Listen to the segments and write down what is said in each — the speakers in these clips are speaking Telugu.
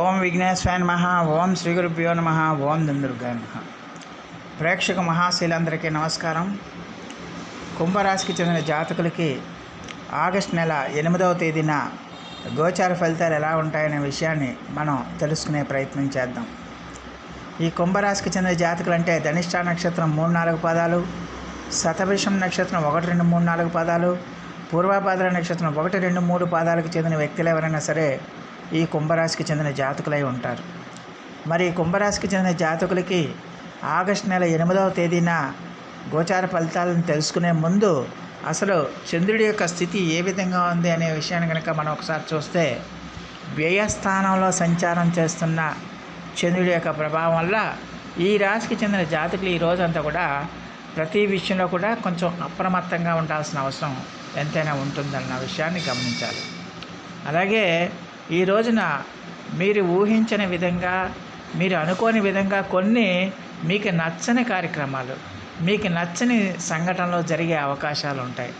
ఓం విఘ్నేశ్వరాయ నమ ఓం శ్రీ గురుభ్యో నమ ఓం దుందుర్గాయ నమ. ప్రేక్షక మహాశీలందరికీ నమస్కారం. కుంభరాశికి చెందిన జాతకులకి ఆగస్ట్ నెల ఎనిమిదవ తేదీన గోచార ఫలితాలు ఎలా ఉంటాయనే విషయాన్ని మనం తెలుసుకునే ప్రయత్నం చేద్దాం. ఈ కుంభరాశికి చెందిన జాతకులు అంటే ధనిష్ట నక్షత్రం మూడు నాలుగు పదాలు శతభిషం నక్షత్రం ఒకటి రెండు మూడు నాలుగు పదాలు పూర్వభాద్ర నక్షత్రం ఒకటి రెండు మూడు పాదాలకు చెందిన వ్యక్తులు ఎవరైనా సరే ఈ కుంభరాశికి చెందిన జాతకులై ఉంటారు. మరి కుంభరాశికి చెందిన జాతకులకి ఆగస్టు నెల ఎనిమిదవ తేదీన గోచార ఫలితాలను తెలుసుకునే ముందు అసలు చంద్రుడి యొక్క స్థితి ఏ విధంగా ఉంది అనే విషయాన్ని కనుక మనం ఒకసారి చూస్తే వ్యయస్థానంలో సంచారం చేస్తున్న చంద్రుడి యొక్క ప్రభావం వల్ల ఈ రాశికి చెందిన జాతకులు ఈ రోజంతా కూడా ప్రతి విషయంలో కూడా కొంచెం అప్రమత్తంగా ఉండాల్సిన అవసరం ఎంతైనా ఉంటుందన్న విషయాన్ని గమనించాలి. అలాగే ఈ రోజున మీరు ఊహించని విధంగా మీరు అనుకోని విధంగా కొన్ని మీకు నచ్చని కార్యక్రమాలు మీకు నచ్చని సంఘటనలో జరిగే అవకాశాలు ఉంటాయి.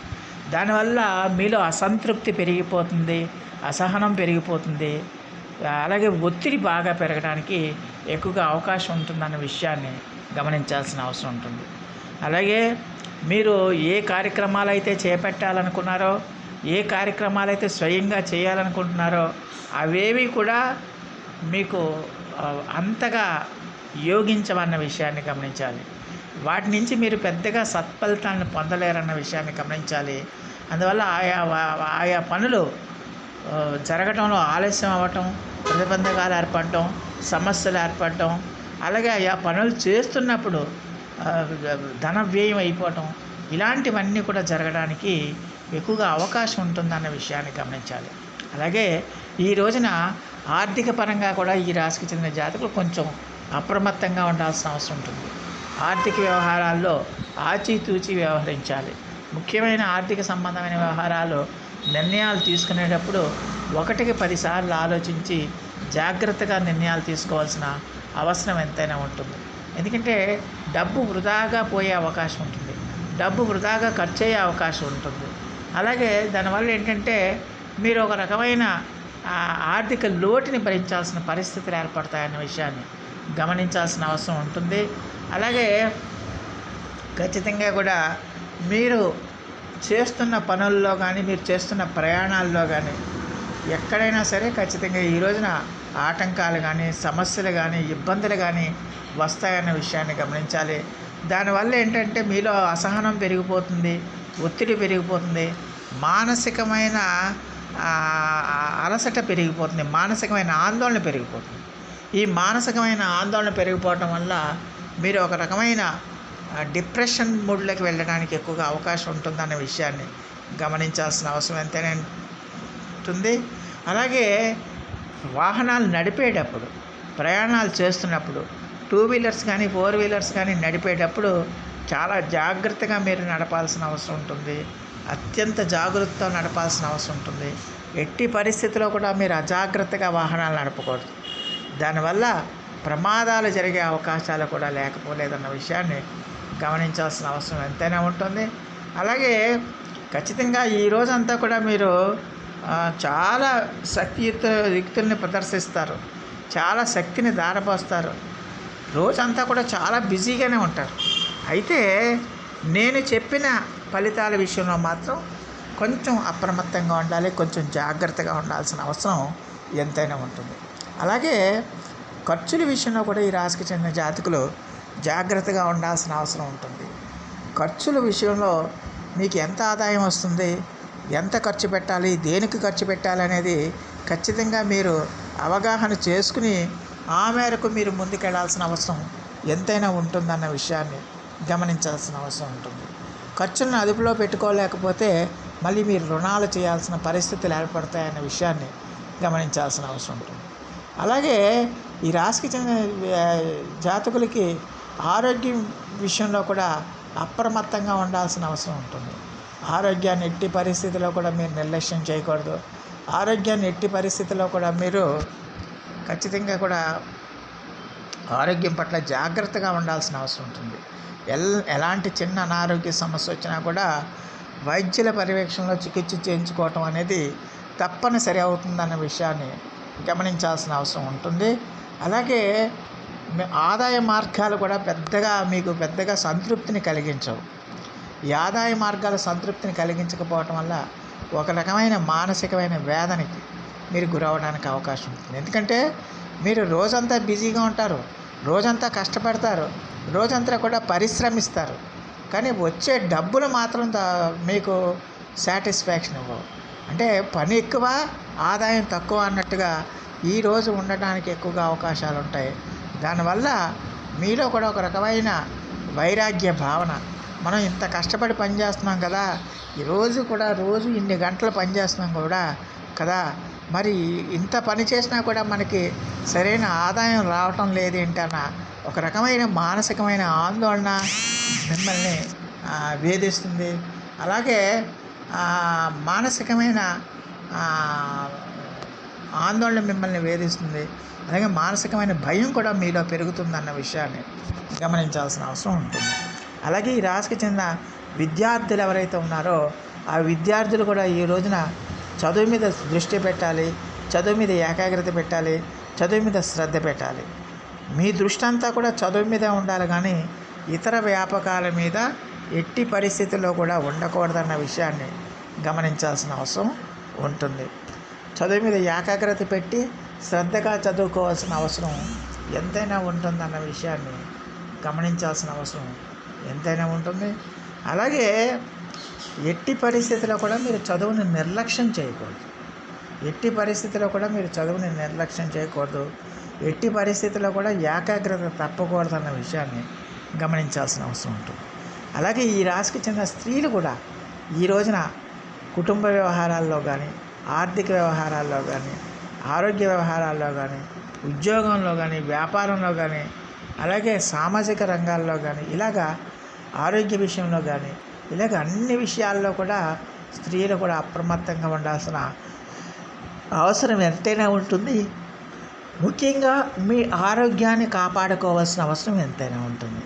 దానివల్ల మీలో అసంతృప్తి పెరిగిపోతుంది అసహనం పెరిగిపోతుంది. అలాగే ఒత్తిడి బాగా పెరగడానికి ఎక్కువగా అవకాశం ఉంటుందన్న విషయాన్ని గమనించాల్సిన అవసరం ఉంటుంది. అలాగే మీరు ఏ కార్యక్రమాలు అయితే చేపట్టాలనుకున్నారో ఏ కార్యక్రమాలు అయితే స్వయంగా చేయాలనుకుంటున్నారో అవేవి కూడా మీకు అంతగా యోగించవన్న విషయాన్ని గమనించాలి. వాటి నుంచి మీరు పెద్దగా సత్ఫలితాలను పొందలేరన్న విషయాన్ని గమనించాలి. అందువల్ల ఆయా వా- ఆయా పనులు జరగటంలో ఆలస్యం అవ్వటం ప్రతిబంధకాలు ఏర్పడటం సమస్యలు ఏర్పడటం అలాగే ఆయా పనులు చేస్తున్నప్పుడు ధన వ్యయం అయిపోవటం ఇలాంటివన్నీ కూడా జరగడానికి ఎక్కువగా అవకాశం ఉంటుందన్న విషయాన్ని గమనించాలి. అలాగే ఈ రోజున ఆర్థిక పరంగా కూడా ఈ రాశికి చెందిన జాతకులు కొంచెం అప్రమత్తంగా ఉండాల్సిన అవసరం ఉంటుంది. ఆర్థిక వ్యవహారాల్లో ఆచితూచి వ్యవహరించాలి. ముఖ్యమైన ఆర్థిక సంబంధమైన వ్యవహారాలు నిర్ణయాలు తీసుకునేటప్పుడు ఒకటికి పదిసార్లు ఆలోచించి జాగ్రత్తగా నిర్ణయాలు తీసుకోవాల్సిన అవసరం ఎంతైనా ఉంటుంది. ఎందుకంటే డబ్బు వృధాగా పోయే అవకాశం ఉంటుంది. డబ్బు వృధాగా ఖర్చు అయ్యే అవకాశం ఉంటుంది. అలాగే దానివల్ల ఏంటంటే మీరు ఒక రకమైన ఆర్థిక లోటుని భరించాల్సిన పరిస్థితులు ఏర్పడతాయన్న విషయాన్ని గమనించాల్సిన అవసరం ఉంటుంది. అలాగే ఖచ్చితంగా కూడా మీరు చేస్తున్న పనుల్లో కానీ మీరు చేస్తున్న ప్రయాణాల్లో కానీ ఎక్కడైనా సరే ఖచ్చితంగా ఈ రోజున ఆటంకాలు కానీ సమస్యలు కానీ ఇబ్బందులు కానీ వస్తాయన్న విషయాన్ని గమనించాలి. దానివల్ల ఏంటంటే మీలో అసహనం పెరిగిపోతుంది ఒత్తిడి పెరిగిపోతుంది మానసికమైన అలసట పెరిగిపోతుంది మానసికమైన ఆందోళన పెరిగిపోతుంది. ఈ మానసికమైన ఆందోళన పెరిగిపోవటం వల్ల మీరు ఒక రకమైన డిప్రెషన్ మూడ్లోకి వెళ్ళడానికి ఎక్కువగా అవకాశం ఉంటుందన్న విషయాన్ని గమనించాల్సిన అవసరం ఎంతైనా ఉంటుంది. అలాగే వాహనాలు నడిపేటప్పుడు ప్రయాణాలు చేస్తున్నప్పుడు టూ వీలర్స్ కానీ ఫోర్ వీలర్స్ కానీ నడిపేటప్పుడు చాలా జాగ్రత్తగా మీరు నడపాల్సిన అవసరం ఉంటుంది. అత్యంత జాగ్రత్తతో నడపాల్సిన అవసరం ఉంటుంది. ఎట్టి పరిస్థితిలో కూడా మీరు అజాగ్రత్తగా వాహనాలు నడపకూడదు. దానివల్ల ప్రమాదాలు జరిగే అవకాశాలు కూడా లేకపోలేదన్న విషయాన్ని గమనించాల్సిన అవసరం ఎంతైనా ఉంటుంది. అలాగే ఖచ్చితంగా ఈ రోజంతా కూడా మీరు చాలా శక్తియుక్త యుక్తుల్ని ప్రదర్శిస్తారు. చాలా శక్తిని దారపోస్తారు రోజంతా కూడా చాలా బిజీగానే ఉంటారు. అయితే నేను చెప్పిన ఫలితాల విషయంలో మాత్రం కొంచెం అప్రమత్తంగా ఉండాలి కొంచెం జాగ్రత్తగా ఉండాల్సిన అవసరం ఎంతైనా ఉంటుంది. అలాగే ఖర్చుల విషయంలో కూడా ఈ రాశికి చెందిన జాతకులు జాగ్రత్తగా ఉండాల్సిన అవసరం ఉంటుంది. ఖర్చుల విషయంలో మీకు ఎంత ఆదాయం వస్తుంది ఎంత ఖర్చు పెట్టాలి దేనికి ఖర్చు పెట్టాలి అనేది ఖచ్చితంగా మీరు అవగాహన చేసుకుని ఆ మేరకు మీరు ముందుకెళ్ళాల్సిన అవసరం ఎంతైనా ఉంటుందన్న విషయాన్ని గమనించాల్సిన అవసరం ఉంటుంది. ఖర్చులను అదుపులో పెట్టుకోలేకపోతే మళ్ళీ మీరు రుణాలు చేయాల్సిన పరిస్థితులు ఏర్పడతాయన్న విషయాన్ని గమనించాల్సిన అవసరం ఉంటుంది. అలాగే ఈ రాశికి చెందిన జాతకులకి ఆరోగ్యం విషయంలో కూడా అప్రమత్తంగా ఉండాల్సిన అవసరం ఉంటుంది. ఆరోగ్యాన్ని ఎట్టి పరిస్థితిలో కూడా మీరు నిర్లక్ష్యం చేయకూడదు. ఆరోగ్యాన్ని ఎట్టి పరిస్థితిలో కూడా మీరు ఖచ్చితంగా కూడా ఆరోగ్యం పట్ల జాగ్రత్తగా ఉండాల్సిన అవసరం ఉంటుంది. ఎల్ ఎలాంటి చిన్న అనారోగ్య సమస్య వచ్చినా కూడా వైద్యుల పర్యవేక్షణలో చికిత్స చేయించుకోవటం అనేది తప్పనిసరి అవుతుందన్న విషయాన్ని గమనించాల్సిన అవసరం ఉంటుంది. అలాగే మీ ఆదాయ మార్గాలు కూడా పెద్దగా మీకు పెద్దగా సంతృప్తిని కలిగించవు. ఈ ఆదాయ మార్గాల సంతృప్తిని కలిగించకపోవటం వల్ల ఒక రకమైన మానసికమైన వేదనకి మీరు గురవడానికి అవకాశం ఉంటుంది ఎందుకంటే మీరు రోజంతా బిజీగా ఉంటారు రోజంతా కష్టపడతారు రోజంతా కూడా పరిశ్రమిస్తారు. కానీ వచ్చే డబ్బులు మాత్రం మీకు సాటిస్ఫాక్షన్ ఇవ్వవు. అంటే పని ఎక్కువ ఆదాయం తక్కువ అన్నట్టుగా ఈరోజు ఉండడానికి ఎక్కువగా అవకాశాలు ఉంటాయి. దానివల్ల మీలో కూడా ఒక రకమైన వైరాగ్య భావన. మనం ఇంత కష్టపడి పనిచేస్తున్నాం కదా ఈరోజు కూడా రోజు ఇన్ని గంటలు పనిచేస్తున్నాం కూడా కదా మరి ఇంత పని చేసినా కూడా మనకి సరైన ఆదాయం రావటం లేదేంటన్న ఒక రకమైన మానసికమైన ఆందోళన మిమ్మల్ని వేధిస్తుంది. అలాగే మానసికమైన ఆందోళన మిమ్మల్ని వేధిస్తుంది. అలాగే మానసికమైన భయం కూడా మీలో పెరుగుతుందన్న విషయాన్ని గమనించాల్సిన అవసరం ఉంటుంది. అలాగే ఈ రాశికి చెందిన విద్యార్థులు ఎవరైతే ఉన్నారో ఆ విద్యార్థులు కూడా ఈ రోజున చదువు మీద దృష్టి పెట్టాలి చదువు మీద ఏకాగ్రత పెట్టాలి చదువు మీద శ్రద్ధ పెట్టాలి. మీ దృష్టి అంతా కూడా చదువు మీద ఉండాలి కానీ ఇతర వ్యాపకాల మీద ఎట్టి పరిస్థితుల్లో కూడా ఉండకూడదన్న విషయాన్ని గమనించాల్సిన అవసరం ఉంటుంది. చదువు మీద ఏకాగ్రత పెట్టి శ్రద్ధగా చదువుకోవాల్సిన అవసరం ఎంతైనా ఉంటుందన్న విషయాన్ని గమనించాల్సిన అవసరం ఎంతైనా ఉంటుంది. అలాగే ఎట్టి పరిస్థితిలో కూడా మీరు చదువుని నిర్లక్ష్యం చేయకూడదు. ఎట్టి పరిస్థితిలో కూడా మీరు చదువుని నిర్లక్ష్యం చేయకూడదు. ఎట్టి పరిస్థితిలో కూడా ఏకాగ్రత తప్పకూడదు అన్న విషయాన్ని గమనించాల్సిన అవసరం ఉంటుంది. అలాగే ఈ రాశికి చెందిన స్త్రీలు కూడా ఈ రోజున కుటుంబ వ్యవహారాల్లో కానీ ఆర్థిక వ్యవహారాల్లో కానీ ఆరోగ్య వ్యవహారాల్లో కానీ ఉద్యోగంలో కానీ వ్యాపారంలో కానీ అలాగే సామాజిక రంగాల్లో కానీ ఇలాగా ఆరోగ్య విషయంలో కానీ ఇలాగ అన్ని విషయాల్లో కూడా స్త్రీలు కూడా అప్రమత్తంగా ఉండాల్సిన అవసరం ఎంతైనా ఉంటుంది. ముఖ్యంగా మీ ఆరోగ్యాన్ని కాపాడుకోవాల్సిన అవసరం ఎంతైనా ఉంటుంది.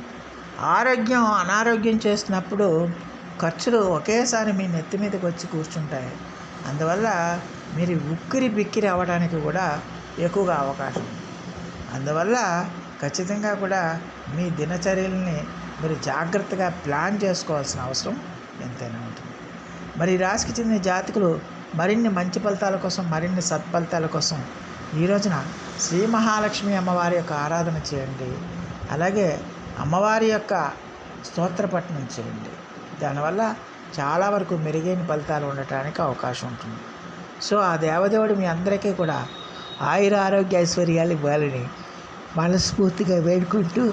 ఆరోగ్యం అనారోగ్యం చేసినప్పుడు ఖర్చులు ఒకేసారి మీ నెత్తి మీదకి వచ్చి కూర్చుంటాయి. అందువల్ల మీరు ఉక్కిరి బిక్కిరి అవ్వడానికి కూడా ఎక్కువగా అవకాశం. ఉంది అందువల్ల ఖచ్చితంగా కూడా మీ దినచర్యల్ని మీరు జాగ్రత్తగా ప్లాన్ చేసుకోవాల్సిన అవసరం ఎంతైనా ఉంటుంది. మరి రాశికి చెందిన జాతకులు మరిన్ని మంచి ఫలితాల కోసం మరిన్ని సత్ఫలితాల కోసం ఈ రోజున శ్రీ మహాలక్ష్మి అమ్మవారి యొక్క ఆరాధన చేయండి. అలాగే అమ్మవారి యొక్క స్తోత్రపట్నం చేయండి. దానివల్ల చాలా వరకు మెరుగైన ఫలితాలు ఉండటానికి అవకాశం ఉంటుంది. సో ఆ దేవదేవుడు మీ అందరికీ కూడా ఆయుర ఆరోగ్య ఐశ్వర్యాలు ఇవ్వాలని మనస్ఫూర్తిగా వేడుకుంటూ